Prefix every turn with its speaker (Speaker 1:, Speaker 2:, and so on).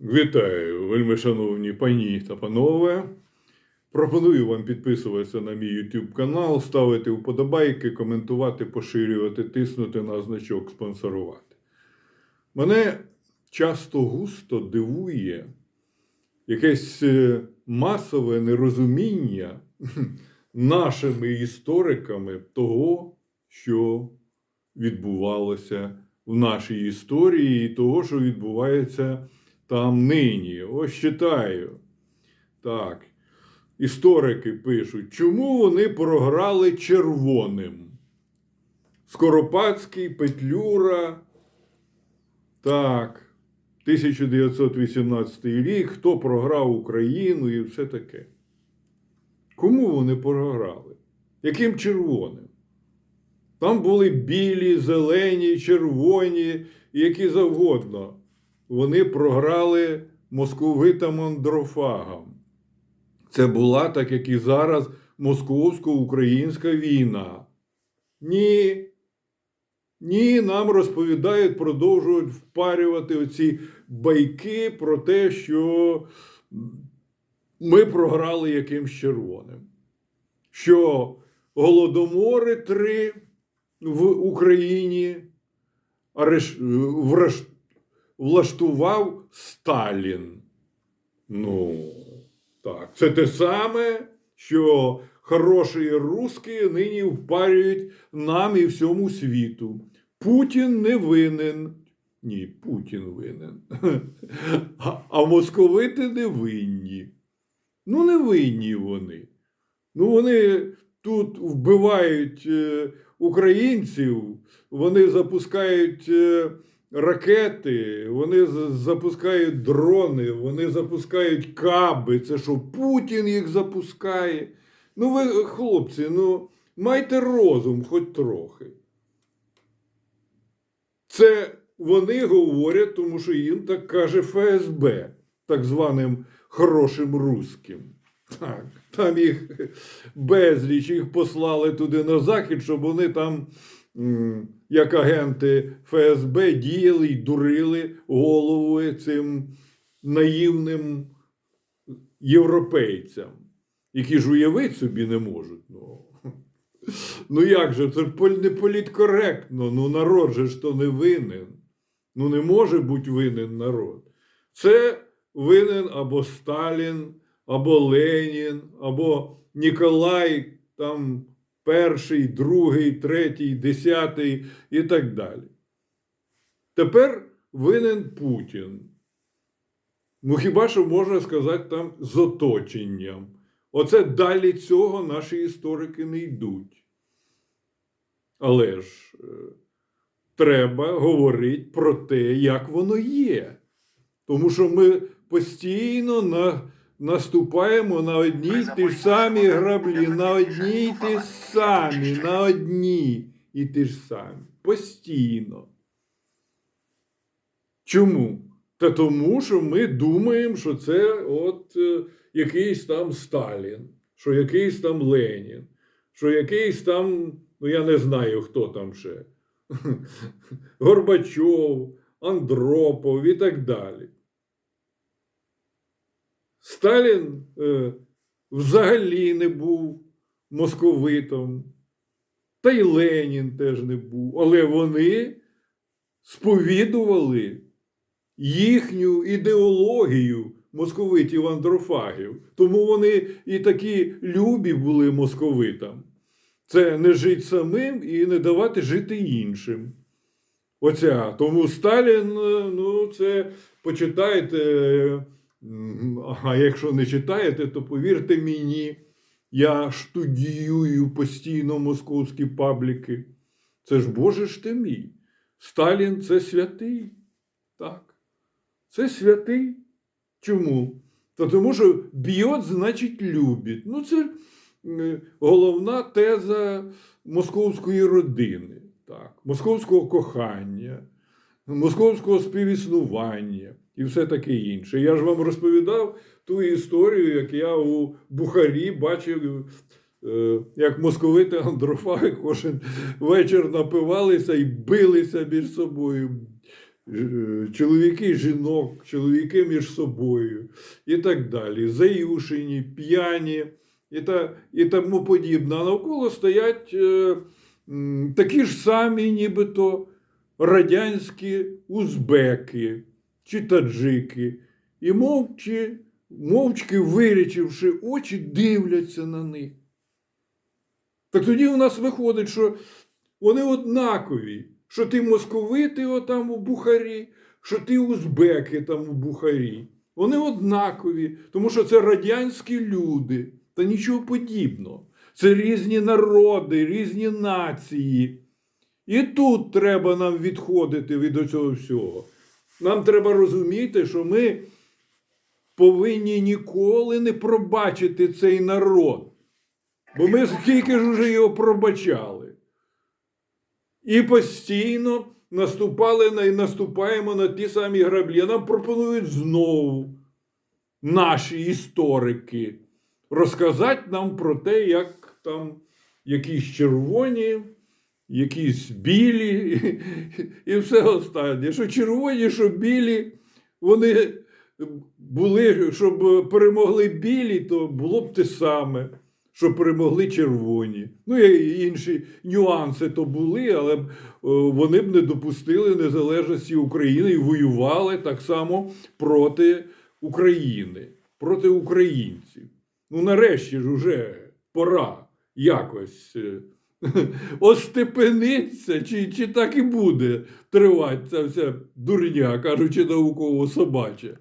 Speaker 1: Вітаю, вельми шановні пані та панове. Пропоную вам підписуватися на мій YouTube канал, ставити вподобайки, коментувати, поширювати, тиснути на значок спонсорувати. Мене часто густо дивує якесь е, масове нерозуміння нашими істориками того, що відбувалося в нашій історії, і того, що відбувається там нині. Ось читаю. Так. Історики пишуть, чому вони програли червоним? Скоропадський, Петлюра. Так. 1918 рік, хто програв Україну і все таке. Кому вони програли? Яким червоним? Там були білі, зелені, червоні, які завгодно. Вони програли московитам андрофагам. Це була, так як і зараз, московсько-українська війна. Ні. Ні, нам розповідають, продовжують впарювати оці байки про те, що ми програли якимсь червоним. Що голодомори три в Україні ареш... враш... влаштував Сталін. Ну, так, це те саме, що хороші русські нині впарюють нам і всьому світу. Путін не винен. Ні, Путін винен. А, а московити не винні. Ну, не винні вони. Ну, вони тут вбивають е, українців, вони запускають е, ракети, вони запускають дрони, вони запускають каби. Це що, Путін їх запускає? Ну, ви, хлопці, ну майте розум хоч трохи. Це вони говорять, тому що їм так каже ФСБ, так званим хорошим русським. Так, там їх безліч, їх послали туди на захід, щоб вони там, як агенти ФСБ, діяли і дурили голову цим наївним європейцям, які ж уявити собі не можуть. Ну, ну як же, це не політкоректно, ну народ же ж то не винен. Ну не може бути винен народ. Це винен або Сталін, або Ленін, або Ніколай, там перший, другий, третій, десятий і так далі. Тепер винен Путін. Ну, хіба що можна сказати там з оточенням. Оце далі цього наші історики не йдуть. Але ж е, треба говорити про те, як воно є. Тому що ми постійно на, наступаємо на одні й ті ж самі граблі, на одні й ті ж самі, на одні і ті ж самі. Постійно. Чому? Та тому, що ми думаємо, що це от е, якийсь там Сталін, що якийсь там Ленін, що якийсь там, ну я не знаю, хто там ще. Горбачов, Андропов і так далі. Сталін е, взагалі не був московитом, та й Ленін теж не був, але вони сповідували їхню ідеологію московитів андрофагів. Тому вони і такі любі були московитам. Це не жити самим і не давати жити іншим. Оця. Тому Сталін, е, ну, це почитайте. А якщо не читаєте, то повірте мені, я штудіюю постійно московські пабліки. Це ж Боже ж ти мій. Сталін це святий. Так. Це святий. Чому? Та тому що б'єт, значить, любить. Ну, це головна теза московської родини, так, московського кохання, московського співіснування і все таке інше. Я ж вам розповідав ту історію, як я у Бухарі бачив, е, як московити андрофаги кожен вечір напивалися і билися між собою. чоловіки жінок, чоловіки між собою і так далі. Заюшені, п'яні і, та, і тому подібне. А навколо стоять е, такі ж самі, нібито радянські узбеки чи таджики. І мовчи, мовчки вирічивши очі, дивляться на них. Так тоді у нас виходить, що вони однакові, що ти московити отам у Бухарі, що ти узбеки там у Бухарі. Вони однакові, тому що це радянські люди та нічого подібного. Це різні народи, різні нації. І тут треба нам відходити від цього всього. Нам треба розуміти, що ми повинні ніколи не пробачити цей народ. Бо ми скільки ж уже його пробачали. І постійно наступали на і наступаємо на ті самі граблі. Нам пропонують знову наші історики розказати нам про те, як там якісь червоні, якісь білі і все останнє. Що червоні, що білі, вони були, щоб перемогли білі, то було б те саме, що перемогли червоні. Ну і інші нюанси то були, але е, вони б не допустили незалежності України і воювали так само проти України, проти українців. Ну, нарешті ж уже пора якось е, остепениться, чи, чи так і буде тривати ця вся дурня, кажучи науково собача.